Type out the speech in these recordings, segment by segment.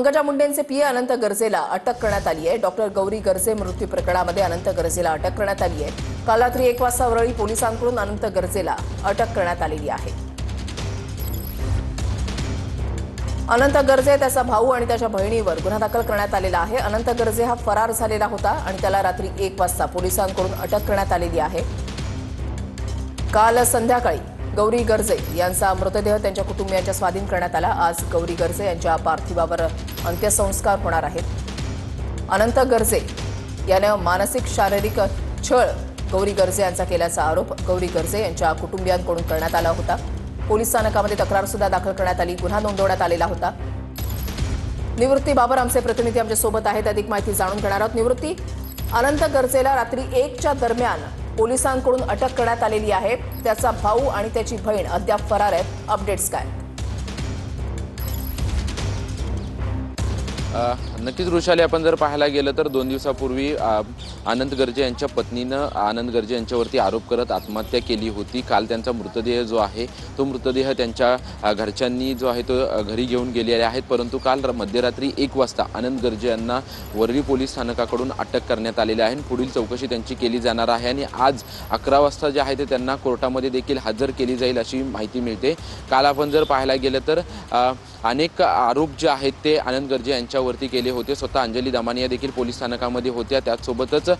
Pankaja मुंडेंचे PA अनंत गरजेला अटक करण्यात आली आहे. डॉक्टर गौरी गरजे मृत्यू प्रकरणामध्ये अनंत गरजेला अटक करण्यात आली आहे. काल रात्री एक वाजता वरळी पोलिसांकडून अनंत गरजेला अटक करण्यात आलेली आहे. अनंत गर्जे त्याचा भाऊ आणि त्याच्या बहिणीवर गुन्हा दाखल करण्यात आलेला आहे. अनंत गर्जे हा फरार झालेला होता आणि त्याला रात्री एक वाजता पोलिसांकडून अटक करण्यात आलेली आहे. काल संध्याकाळी गौरी गर्जे यांचा मृतदेह त्यांच्या कुटुंबियांच्या स्वाधीन करण्यात आला. आज गौरी गर्जे यांच्या पार्थिवावर अंत्यसंस्कार होणार आहेत. अनंत गर्जे यानं मानसिक शारीरिक छळ गौरी गर्जे यांचा केल्याचा आरोप गौरी गर्जे यांच्या कुटुंबियांकडून करण्यात आला होता. पोलीस स्थानकामध्ये तक्रार सुद्धा दाखल करण्यात आली. गुन्हा नोंदवण्यात आलेला होता. निवृत्तीबाबर आमचे प्रतिनिधी आमच्यासोबत आहेत. अधिक माहिती जाणून घेणार आहोत. निवृत्ती अनंत गरजेला रात्री एकच्या दरम्यान पोलिसांकडून अटक करण्यात आलेली आहे. त्याचा भाऊ आणि त्याची बहीण अद्याप फरार आहेत. अपडेट्स काय? नक्कीच वृषाली आपण जर पाहायला गेलं तर दोन दिवसापूर्वी आनंद गर्जे यांच्या पत्नीनं आनंद गर्जे यांच्यावरती आरोप करत आत्महत्या केली होती. काल त्यांचा मृतदेह जो आहे तो मृतदेह त्यांच्या घरच्यांनी जो आहे तो घरी घेऊन गेलेले आहेत. परंतु काल र- मध्यरात्री एक वाजता आनंद गर्जे यांना वरळी पोलीस स्थानकाकडून अटक करण्यात आलेली आहे आणि पुढील चौकशी त्यांची केली जाणार आहे आणि आज अकरा वाजता जे आहे ते त्यांना कोर्टामध्ये देखील हजर केली जाईल अशी माहिती मिळते. काल आपण जर पाहायला गेलं तर अनेक आरोप जे आहेत ते आनंद गर्जे यांच्यावरती केले होते. स्वतः अंजली दमानिया देखील पोलीस स्थानकामध्ये होत्या. त्याचसोबतच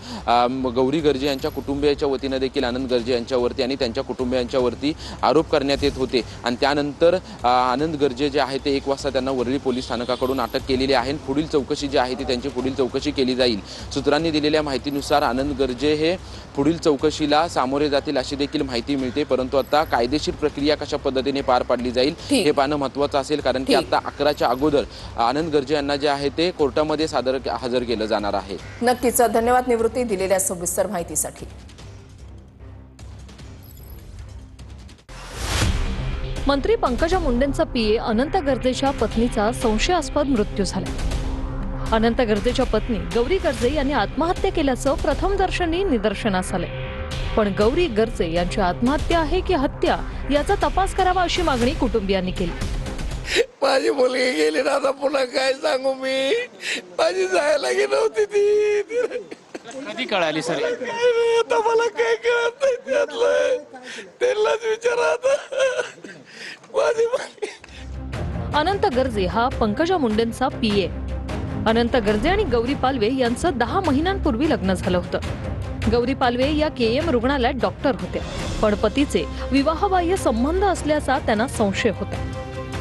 गौरी गर्जे यांच्या कुटुंबियाच्या वतीनं देखील आनंद गर्जे यांच्यावरती आणि त्यांच्या कुटुंबियांच्यावरती आरोप करण्यात येत होते. आणि त्यानंतर आनंद गर्जे जे आहे ते एक वाजता त्यांना वरळी पोलीस स्थानकाकडून अटक केलेली आहे. आणि पुढील चौकशी जी आहे ती त्यांची पुढील चौकशी केली जाईल. सूत्रांनी दिलेल्या माहितीनुसार आनंद गर्जे हे पुढील चौकशीला सामोरे जातील अशी देखील माहिती मिळते. परंतु आता कायदेशीर प्रक्रिया कशा पद्धतीने पार पाडली जाईल. हे पाहणं महत्वाचं असेल. कारण की. आता अकराच्या अगोदर आनंद गर्जे यांना जे आहे ते कोर्टामध्ये सादर हजर केलं जाणार आहे. नक्कीच धन्यवाद. निवृत्ती दिलेल्या सविस्तर माहितीसाठी. मंत्री पंकजा मुंडेंचा पीए अनंत गर्जेच्या पत्नीचा संशयास्पद मृत्यू झाला. अनंत गर्जेच्या पत्नी गौरी गर्जे यांनी आत्महत्या केल्याचं प्रथम दर्शनी निदर्शनास आले पण गौरी गर्जे यांची आत्महत्या आहे की हत्या याचा तपास करावा अशी मागणी कुटुंबियांनी केली. माझी मुलगी गेली ना आता पुन्हा काय सांगू मी? माझी जायला गेली नव्हती ती. कधी कळाली सर? आता मला काय कळत नाही त्यातलं. त्यांनाच विचारा आता. माझी अनंत गर्जे हा पंकजा मुंडेंचा पीए अनंत गर्जे आणि गौरी पालवे यांचं दहा महिन्यांपूर्वी लग्न झालं होतं. गौरी पालवे या के एम रुग्णालयात डॉक्टर होत्या पण पतीचे विवाहबाह्य संबंध असल्याचा त्यांना संशय होता.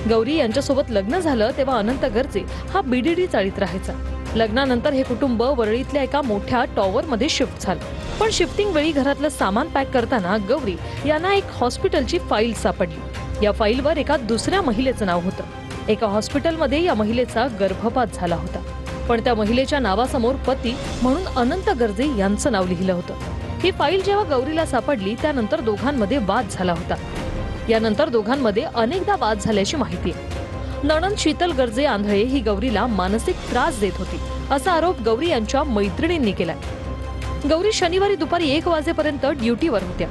गौरी यांच्यासोबत लग्न झालं तेव्हा अनंत गर्जे हा बीडीडी चाळीत राहायचा. लग्नानंतर हे कुटुंब वरळीतल्या एका मोठ्या टॉवरमध्ये शिफ्ट झालं. पण शिफ्टिंग वेळी घरातलं सामान पॅक करताना गौरी यांना एक हॉस्पिटलची फाईल सापडली. या फाईलवर एका दुसऱ्या महिलेचं नाव होतं. एका हॉस्पिटलमध्ये या महिलेचा गर्भपात झाला होता. पण त्या महिलेच्या नावासमोर पती म्हणून अनंत गर्जे यांचं नाव लिहिलं होतं. ही फाईल जेव्हा गौरीला सापडली त्यानंतर दोघांमध्ये वाद झाला होता. यानंतर दोघांमध्ये अनेकदा वाद झाल्याची माहिती. नणंद शीतल गर्जे आंधळे ही गौरीला मानसिक त्रास देत होती असा आरोप गौरी यांच्या मैत्रिणींनी केला गौरी शनिवारी दुपारी एक वाजेपर्यंत ड्युटीवर होत्या.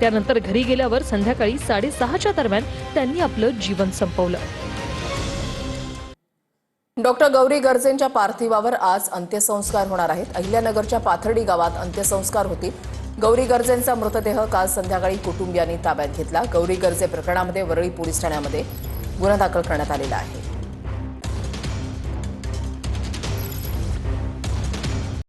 त्यानंतर घरी गेल्यावर संध्याकाळी साडेसहाच्या दरम्यान त्यांनी आपलं जीवन संपवलं. डॉक्टर गौरी गर्जेंच्या पार्थिवावर आज अंत्यसंस्कार होणार आहेत. अहिल्यानगरच्या पाथर्डी गावात अंत्यसंस्कार होतील. गौरी गर्जेंचा मृतदेह काल संध्याकाळी कुटुंबियांनी ताब्यात घेतला. गौरी गर्जे प्रकरणामध्ये वरळी पोलीस ठाण्यामध्ये गुन्हा दाखल करण्यात आलेला आहे.